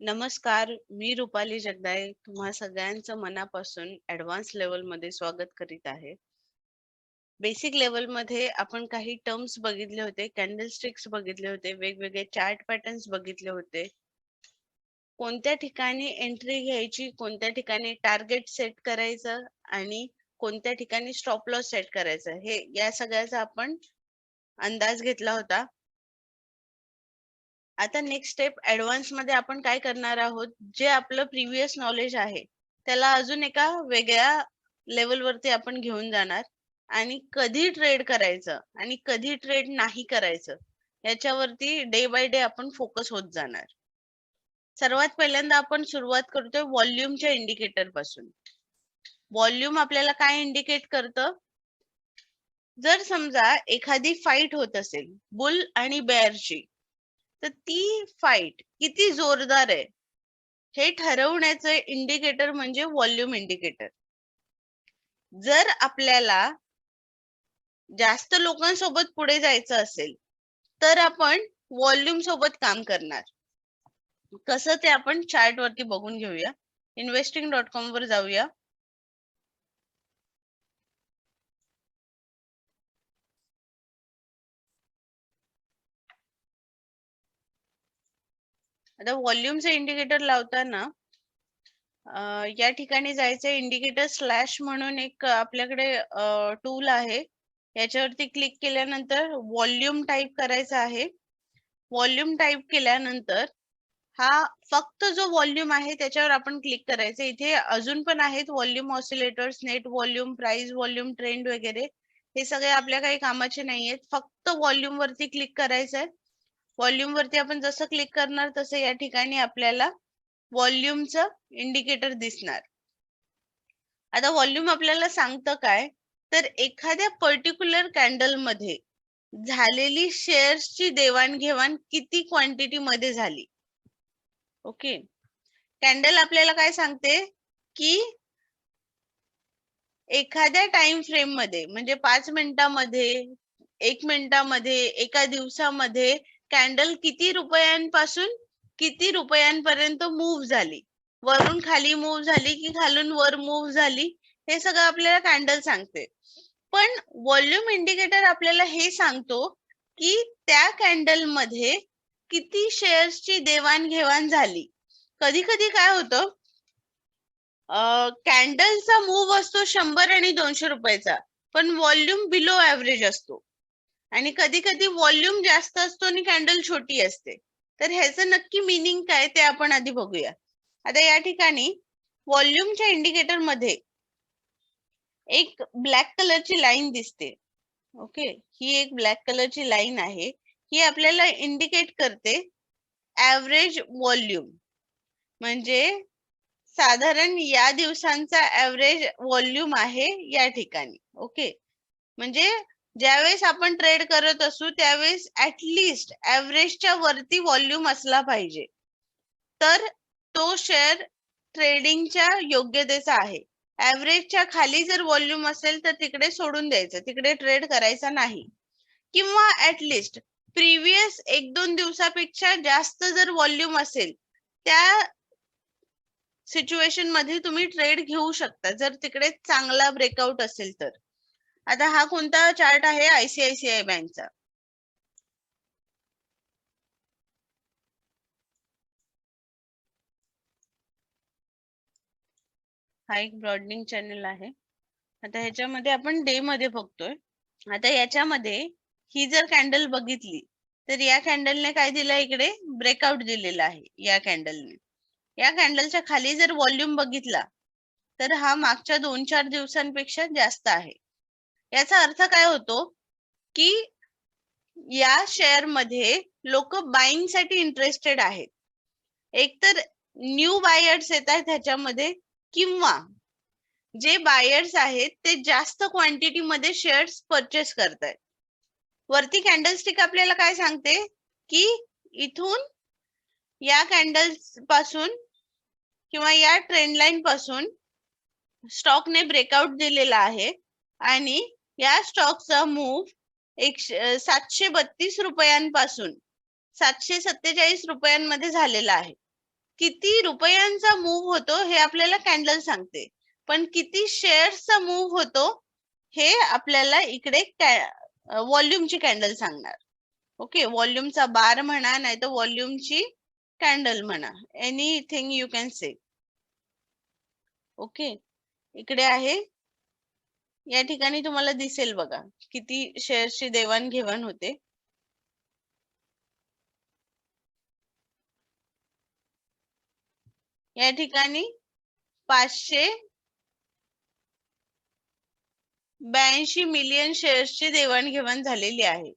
नमस्कार, मी रुपाली जगदाळे तुम्हा सगळ्यांचं मनापासून ऍडव्हान्समध्ये स्वागत करीत आहे. बेसिक लेव्हलमध्ये आपण काही टर्म्स बघितले होते, कॅन्डलस्टिक्स बघितले होते, वेगवेगळे चार्ट पॅटर्न्स बघितले होते. कोणत्या ठिकाणी एंट्री घ्यायची, कोणत्या ठिकाणी टार्गेट सेट करायचं आणि कोणत्या ठिकाणी स्टॉप लॉस सेट करायचं हे या सगळ्याचा आपण अंदाज घेतला होता. आता नेक्स्ट स्टेप ऍडव्हान्समध्ये आपण काय करणार आहोत, जे आपलं प्रिव्हियस नॉलेज आहे, त्याला अजून एका वेगळ्या लेवलवरती आपण घेऊन जाणार आणि कधी ट्रेड करायचं आणि कधी ट्रेड नाही करायचं याच्यावरती डे बाय डे आपण फोकस होत जाणार. सर्वात पहिल्यांदा आपण सुरुवात करतोय व्हॉल्यूमच्या इंडिकेटरपासून. व्हॉल्यूम आपल्याला काय इंडिकेट करतं? जर समजा एखादी फाईट होत असेल बुल आणि बेअरची तर ती फाईट किती जोरदार आहे हे ठरवण्याचं इंडिकेटर म्हणजे व्हॉल्यूम इंडिकेटर. जर आपल्याला जास्त लोकांसोबत पुढे जायचं असेल तर आपण व्हॉल्यूम सोबत काम करणार. कसं ते आपण चार्ट वरती बघून घेऊया. इन्व्हेस्टिंग डॉट कॉम वर जाऊया. आता व्हॉल्यूमचं इंडिकेटर लावताना या ठिकाणी जायचं इंडिकेटर स्लॅश म्हणून एक आपल्याकडे टूल आहे. याच्यावरती क्लिक केल्यानंतर व्हॉल्यूम टाईप करायचा आहे. व्हॉल्यूम टाईप केल्यानंतर हा फक्त जो व्हॉल्यूम आहे त्याच्यावर आपण क्लिक करायचं. इथे अजून पण आहेत volume oscillators, net volume, price volume, trend वगैरे. हे सगळे आपल्या काही कामाचे नाहीयेत. फक्त व्हॉल्यूम वरती क्लिक करायचंय. व्हॉल्यूम वरती आपण जसं क्लिक करणार तसं या ठिकाणी आपल्याला व्हॉल्यूमचं इंडिकेटर दिसणार. आता व्हॉल्यूम आपल्याला सांगतं काय तर एखाद्या पर्टिक्युलर कॅन्डलमध्ये झालेली शेअर्सची देवाणघेवाण किती क्वांटिटी मध्ये झाली. ओके. कॅन्डल आपल्याला काय सांगते की एखाद्या टाइम फ्रेममध्ये म्हणजे पाच मिनिटामध्ये, एक मिनिटामध्ये, एका दिवसामध्ये कॅन्डल किती रुपयांपासून किती रुपयांपर्यंत मूव्ह झाली. वरून खाली मूव्ह झाली की खालून वर मूव्ह झाली हे सगळं आपल्याला कॅन्डल सांगते. पण व्हॉल्यूम इंडिकेटर आपल्याला हे सांगतो की त्या कॅन्डलमध्ये किती शेअर्सची देवाणघेवाण झाली. कधी कधी काय होतं कॅन्डलचा मूव्ह असतो शंभर आणि दोनशे रुपयाचा पण व्हॉल्यूम बिलो ऍव्हरेज असतो. आणि कधी कधी व्हॉल्यूम जास्त असतो आणि कॅन्डल छोटी असते. तर ह्याचं नक्की मिनिंग काय ते आपण आधी बघूया. आता या ठिकाणी व्हॉल्यूमच्या इंडिकेटरमध्ये एक ब्लॅक कलरची लाईन दिसते. ओके. ही एक ब्लॅक कलरची लाईन आहे. ही आपल्याला इंडिकेट करते ऍव्हरेज व्हॉल्यूम. म्हणजे साधारण या दिवसांचा ऍव्हरेज व्हॉल्यूम आहे या ठिकाणी. ओके. म्हणजे ज्यावेळेस आपण ट्रेड करत असू त्यावेळेस ऍटलिस्ट ऍव्हरेजच्या वरती व्हॉल्यूम असला पाहिजे. तर तो शेअर ट्रेडिंगच्या योग्यतेचा आहे. ऍव्हरेजच्या खाली जर व्हॉल्यूम असेल तर तिकडे सोडून द्यायचं. तिकडे ट्रेड करायचा नाही. किंवा ऍटलिस्ट प्रिव्हियस एक दोन दिवसापेक्षा जास्त जर व्हॉल्यूम असेल त्या सिच्युएशनमध्ये तुम्ही ट्रेड घेऊ शकता. जर तिकडे चांगला ब्रेकआउट असेल तर. आता हा कोणता चार्ट आहे? आयसीआयसीआय बँकचा हा एक ब्रॉडनिंग चॅनल आहे. आता ह्याच्यामध्ये आपण डे मध्ये बघतोय. आता याच्यामध्ये ही जर कॅन्डल बघितली तर या कॅन्डलने काय दिलं इकडे? ब्रेकआउट दिलेला आहे या कॅन्डलने या कॅन्डलच्या खाली जर व्हॉल्यूम बघितला तर हा मागच्या दोन चार दिवसांपेक्षा जास्त आहे. याचा अर्थ काय होतो की या शेअरमध्ये लोक बाईंगसाठी इंटरेस्टेड आहेत. एकतर न्यू बायर्स येत आहेत ह्याच्यामध्ये किंवा जे बायर्स आहेत ते जास्त क्वांटिटी मध्ये शेअर्स परचेस करतायत. वरती कॅन्डलस्टिक आपल्याला काय सांगते की इथून या कॅन्डल्सपासून किंवा या ट्रेंड लाईन पासून स्टॉकने ब्रेकआउट दिलेला आहे आणि या स्टॉकचा मूव्ह एक सातशे बत्तीस रुपयांपासून सातशे सत्तेचाळीस रुपयांमध्ये झालेला आहे. किती रुपयांचा मूव्ह होतो हे आपल्याला कॅन्डल सांगते. पण किती शेअर्सचा मूव्ह होतो हे आपल्याला इकडे व्हॉल्यूमची कॅन्डल सांगणार. ओके व्हॉल्यूमचा बार म्हणा नाही तर व्हॉल्यूमची कॅन्डल म्हणा. Anything you can say okay इकडे आहे. या ठिकाणी तुम्हाला दिसेल बघा किती शेअर्सची देवाणघेवाण होते. या ठिकाणी पाचशे ब्याऐंशी मिलियन शेअर्सची देवाणघेवाण झालेली आहे.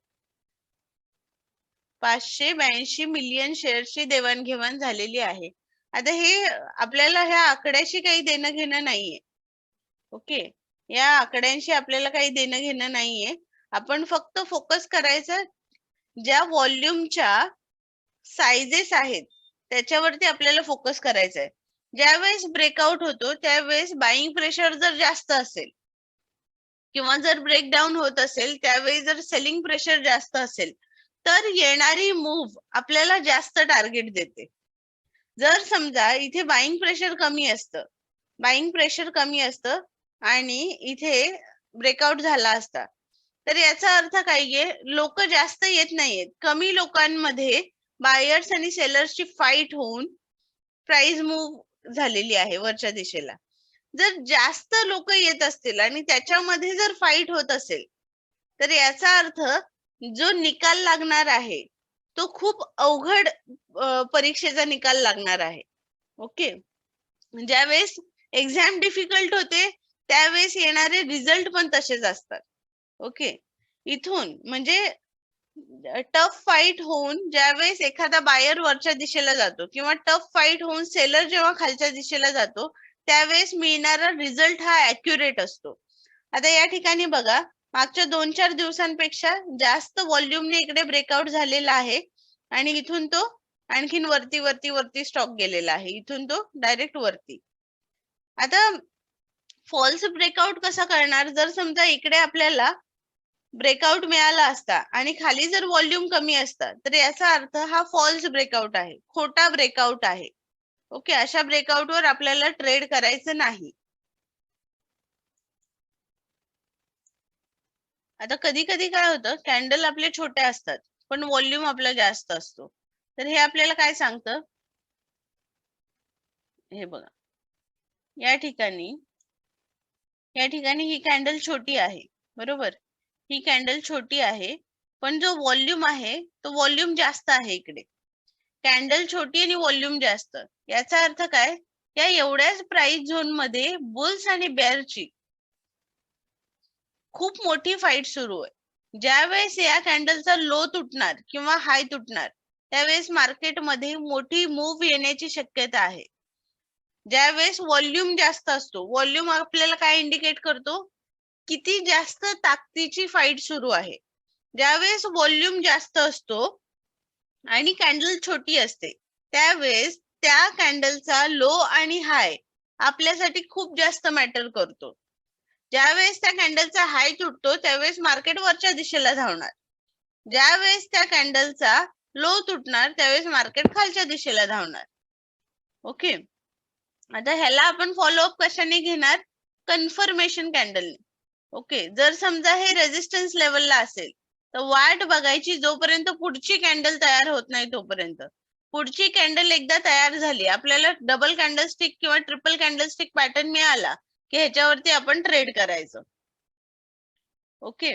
पाचशे ब्याऐंशी मिलियन शेअर्सची देवाणघेवाण झालेली आहे. आता हे आपल्याला ह्या आकड्याशी काही देणं घेणं नाहीये. ओके? या आकड्यांशी आपल्याला काही देणं घेणं नाहीये. आपण फक्त फोकस करायचं ज्या व्हॉल्यूमच्या सायझेस आहेत त्याच्यावरती आपल्याला फोकस करायचा आहे ज्यावेळेस ब्रेकआउट होतो त्यावेळेस बाईंग प्रेशर जर जास्त असेल किंवा जर ब्रेकडाऊन होत असेल त्यावेळी जर सेलिंग प्रेशर जास्त असेल तर येणारी मूव्ह आपल्याला जास्त टार्गेट देते. जर समजा इथे बाईंग प्रेशर कमी असतं बाईंग प्रेशर कमी असतं आणि इथे ब्रेकआउट झाला असता. तर याचा अर्थ काय आहे? लोक जास्त येत नाहीयेत. कमी लोकांमध्ये बायर्स आणि सेलर्सची फाईट होऊन प्राइस मूव्ह झालेली आहे वरच्या दिशेला. जर जास्त लोक येत असतील आणि त्याच्यामध्ये जर फाईट होत असेल तर याचा अर्थ जो निकाल लागणार आहे तो खूप अवघड परीक्षेचा निकाल लागणार आहे. ओके? ज्यावेळेस एक्झाम डिफिकल्ट होते त्यावेळेस येणारे रिझल्ट पण तसेच असतात. ओके इथून म्हणजे टफ फाईट होऊन ज्यावेळेस एखादा बायर वरच्या दिशेला जातो किंवा टफ फाईट होऊन सेलर जेव्हा खालच्या दिशेला जातो त्यावेळेस मिळणारा रिझल्ट हा अॅक्युरेट असतो. आता या ठिकाणी बघा मागच्या दोन चार दिवसांपेक्षा जास्त व्हॉल्यूमने इकडे ब्रेकआउट झालेला आहे आणि इथून तो आणखीन वरती वरती वरती स्टॉक गेलेला आहे. इथून तो डायरेक्ट वरती. आता फॉल्स ब्रेकआउट कसा करणार? जर समजा इकडे आपल्याला ब्रेकआउट मिळाला असता आणि खाली जर व्हॉल्यूम कमी असता तर याचा अर्थ हा फॉल्स ब्रेकआउट आहे. खोटा ब्रेकआउट आहे. ओके अशा ब्रेकआउट वर आपल्याला ट्रेड करायचं नाही. आता कधी कधी काय होतं? कॅन्डल आपले छोटे असतात पण व्हॉल्यूम आपला जास्त असतो. तर हे आपल्याला काय सांगतं? हे बघा. या ठिकाणी या ठिकाणी ही कॅन्डल छोटी आहे बरोबर? ही कॅन्डल छोटी आहे पण जो व्हॉल्यूम आहे तो व्हॉल्यूम जास्त आहे इकडे. कॅन्डल छोटी आणि व्हॉल्यूम जास्त याचा अर्थ काय? या एवढ्याच प्राइस झोनमध्ये बुल्स आणि बेअरची खूप मोठी फाईट सुरू आहे. ज्यावेळेस या कॅन्डलचा लो तुटणार किंवा हाय तुटणार त्यावेळेस मार्केटमध्ये मोठी मूव्ह येण्याची शक्यता आहे. ज्यावेळेस व्हॉल्यूम जास्त असतो व्हॉल्यूम आपल्याला काय इंडिकेट करतो? किती जास्त ताकदीची फाईट सुरू आहे. ज्यावेळेस व्हॉल्यूम जास्त असतो आणि कॅन्डल छोटी असते त्यावेळेस त्या कॅन्डलचा लो आणि हाय आपल्यासाठी खूप जास्त मॅटर करतो. ज्यावेळेस त्या कॅन्डलचा हाय तुटतो त्यावेळेस मार्केट वरच्या दिशेला धावणार. ज्यावेळेस त्या कॅन्डलचा लो तुटणार त्यावेळेस मार्केट खालच्या दिशेला धावणार. ओके आता ह्याला आपण फॉलोअप कशाने घेणार? कन्फर्मेशन कॅन्डलने ओके जर समजा हे रेझिस्टन्स लेवलला असेल तर वाट बघायची जोपर्यंत पुढची कॅन्डल तयार होत नाही तोपर्यंत. पुढची कॅन्डल एकदा तयार झाली आपल्याला डबल कॅन्डल स्टिक किंवा ट्रिपल कॅन्डल स्टिक पॅटर्न मिळाला की ह्याच्यावरती आपण ट्रेड करायचं. ओके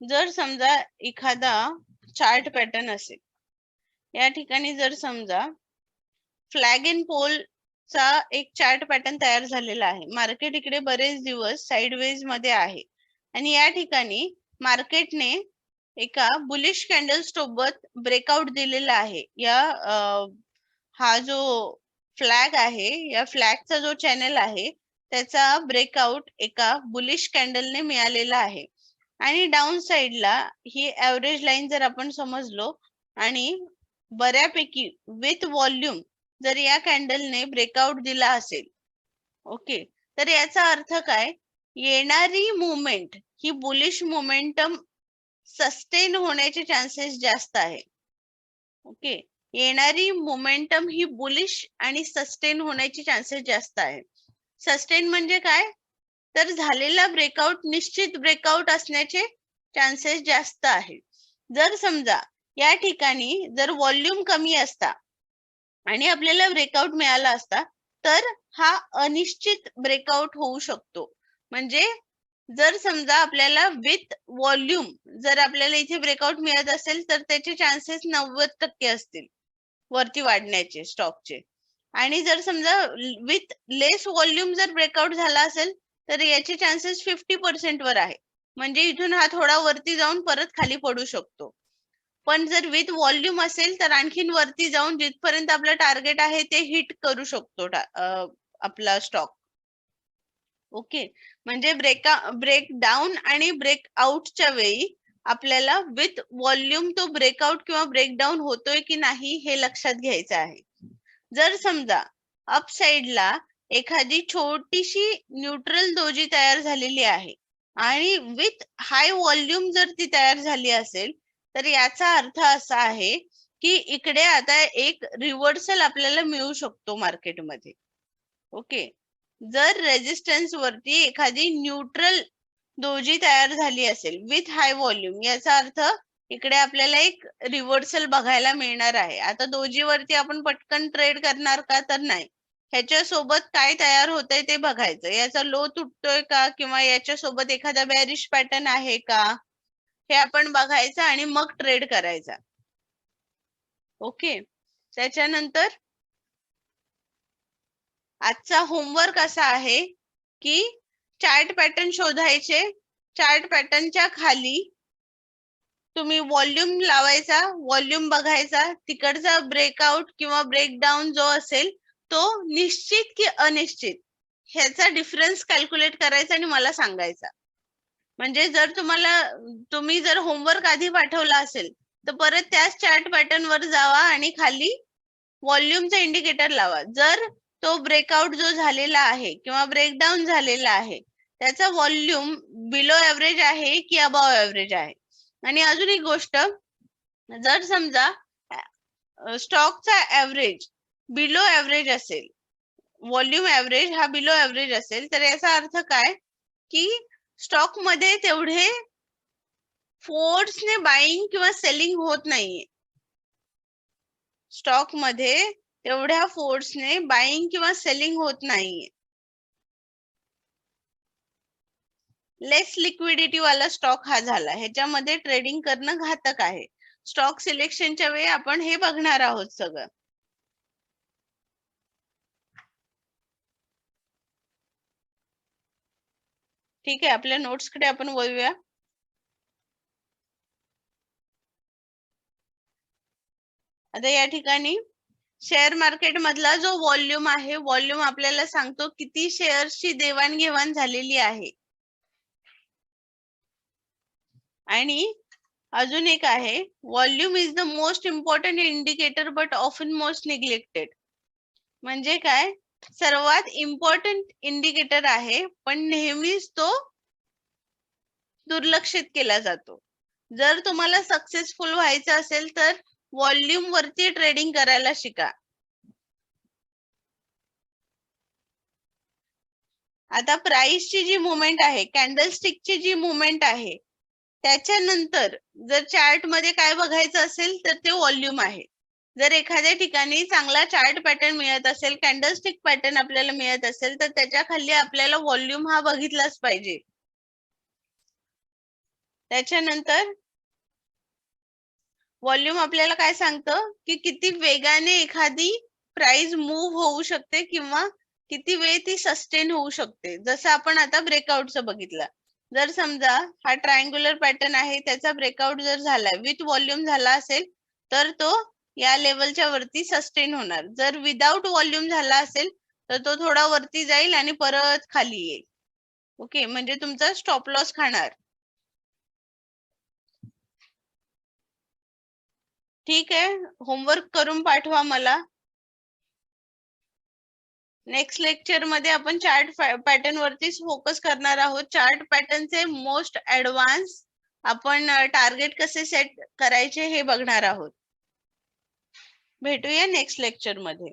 जर समजा एखादा चार्ट पॅटर्न असेल या ठिकाणी जर समजा फ्लॅग इन पोल चा एक चार्ट पॅटर्न तयार झालेला आहे. मार्केट इकडे बरेच दिवस साइडवेजमध्ये आहे. आणि या ठिकाणी मार्केटने एका बुलिश कॅन्डल सोबत ब्रेकआउट दिलेला आहे. या हा जो फ्लॅग आहे या फ्लॅगचा जो चॅनल आहे त्याचा ब्रेकआउट एका बुलिश कॅन्डलने मिळालेला आहे. आणि डाऊन साइडला ही ऍव्हरेज लाईन जर आपण समजलो आणि बऱ्यापैकी विथ व्हॉल्यूम जर या कॅन्डलने ब्रेकआउट दिला असेल ओके तर याचा अर्थ काय? येणारी मुवमेंट ही बुलिश मोमेंटम सस्टेन होण्याचे चान्सेस जास्त आहे. ओके येणारी मोमेंटम ही बुलिश आणि सस्टेन होण्याचे चान्सेस जास्त आहे. सस्टेन म्हणजे काय? तर झालेला ब्रेकआउट निश्चित ब्रेकआउट असण्याचे चान्सेस जास्त आहे. जर समजा या ठिकाणी जर व्हॉल्यूम कमी असता आणि आपल्याला ब्रेकआउट मिळाला असता तर हा अनिश्चित ब्रेकआउट होऊ शकतो. म्हणजे जर समजा आपल्याला विथ व्हॉल्यूम जर आपल्याला इथे ब्रेकआउट मिळत असेल तर त्याचे चान्सेस नव्वद टक्के असतील वरती वाढण्याचे स्टॉकचे आणि जर समजा विथ लेस व्हॉल्यूम जर ब्रेकआउट झाला असेल तर याचे चान्सेस फिफ्टी पर्सेंट वर आहे. म्हणजे इथून हा थोडा वरती जाऊन परत खाली पडू शकतो. पण जर विथ व्हॉल्यूम असेल तर आणखीन वरती जाऊन जिथपर्यंत आपलं टार्गेट आहे ते हिट करू शकतो आपला स्टॉक ओके म्हणजे ब्रेका ब्रेक डाऊन आणि ब्रेक आउटच्या वेळी आपल्याला विथ व्हॉल्यूम तो ब्रेकआउट किंवा ब्रेकडाऊन होतोय की नाही हे लक्षात घ्यायचं आहे. जर समजा अप साइडला एखादी छोटीशी न्यूट्रल दोजी तयार झालेली आहे आणि विथ हाय व्हॉल्यूम जर ती तयार झाली असेल तर याचा अर्थ असा आहे की इकडे आता एक रिव्हर्सल आपल्याला मिळू शकतो मार्केटमध्ये ओके जर रेजिस्टन्स वरती एखादी न्यूट्रल दोजी तयार झाली असेल विथ हाय व्हॉल्यूम याचा अर्थ इकडे आपल्याला एक रिव्हर्सल बघायला मिळणार आहे. आता दोजी वरती आपण पटकन ट्रेड करणार का तर नाही. ह्याच्या सोबत काय तयार होतंय ते बघायचं. याचा लो तुटतोय का? किंवा याच्या सोबत एखादा बॅरिश पॅटर्न आहे का? हे आपण बघायचं आणि मग ट्रेड करायचा. ओके त्याच्यानंतर आजचा होमवर्क असा आहे की चार्ट पॅटर्न शोधायचे. चार्ट पॅटर्नच्या खाली तुम्ही व्हॉल्यूम लावायचा व्हॉल्यूम बघायचा. तिकडचा ब्रेकआउट किंवा ब्रेकडाऊन जो असेल तो निश्चित की अनिश्चित ह्याचा डिफरन्स कॅल्क्युलेट करायचा आणि मला सांगायचा. म्हणजे जर तुम्हाला तुम्ही जर होमवर्क आधी पाठवला असेल तर परत त्याच चार्ट पॅटर्न वर जावा आणि खाली व्हॉल्यूमचा इंडिकेटर लावा. जर तो ब्रेकआउट जो झालेला आहे किंवा ब्रेकडाऊन झालेला आहे त्याचा व्हॉल्यूम बिलो एव्हरेज आहे की अबाव एव्हरेज आहे? आणि अजून एक गोष्ट जर समजा स्टॉकचा एव्हरेज बिलो एव्हरेज असेल व्हॉल्यूम एव्हरेज हा बिलो एव्हरेज असेल तर याचा अर्थ काय? की स्टॉकमध्ये तेवढे फोर्सने बाईंग किंवा सेलिंग होत नाहीये. स्टॉकमध्ये तेवढ्या फोर्सने बाईंग किंवा सेलिंग होत नाहीये. लेस लिक्विडिटी वाला स्टॉक हा झाला. ह्याच्यामध्ये ट्रेडिंग करणं घातक आहे. स्टॉक सिलेक्शनच्या वेळी आपण हे बघणार आहोत सगळं. ठीक आहे आपल्या नोट्सकडे आपण वळूया. आता या ठिकाणी शेअर मार्केट मधला जो व्हॉल्यूम आहे व्हॉल्यूम आपल्याला सांगतो किती शेअर्सची देवाणघेवाण झालेली आहे. आणि अजून एक आहे volume is the most important indicator but often most neglected म्हणजे काय? सर्वात इम्पॉर्टंट इंडिकेटर आहे पण नेहमीच तो दुर्लक्षित केला जातो. जर तुम्हाला सक्सेसफुल व्हायचं असेल तर व्हॉल्यूम वरती ट्रेडिंग करायला शिका. आता प्राइसची जी मुवमेंट आहे कॅन्डलस्टिकची जी मुवमेंट आहे त्याच्यानंतर जर चार्टमध्ये काय बघायचं असेल तर ते व्हॉल्यूम आहे. जर एखाद्या ठिकाणी चांगला चार्ट पॅटर्न मिळत असेल कॅन्डलस्टिक पॅटर्न आपल्याला मिळत असेल तर त्याच्याखाली आपल्याला व्हॉल्यूम हा बघितलाच पाहिजे. त्याच्यानंतर व्हॉल्यूम आपल्याला काय सांगतं? की किती वेगाने एखादी प्राइस मूव्ह होऊ शकते किंवा किती वेळ ती सस्टेन होऊ शकते. जसं आपण आता ब्रेकआउटचं बघितलं. जर समजा हा ट्रायंग्युलर पॅटर्न आहे त्याचा ब्रेकआउट जर झाला विथ व्हॉल्यूम झाला असेल तर तो या लेवलच्या वरती सस्टेन होणार. जर विदाउट व्हॉल्यूम झाला असेल तर तो थोडा वरती जाईल आणि परत खाली येईल. ओके म्हणजे तुमचा स्टॉप लॉस खाणार. ठीक आहे? होमवर्क करून पाठवा मला. नेक्स्ट लेक्चरमध्ये आपण चार्ट पॅटर्न वरतीच फोकस करणार आहोत. चार्ट पॅटर्नचे मोस्ट ऍडव्हान्स आपण uh, टार्गेट कसे सेट करायचे हे बघणार आहोत. भेटूया नेक्स्ट लेक्चरमध्ये.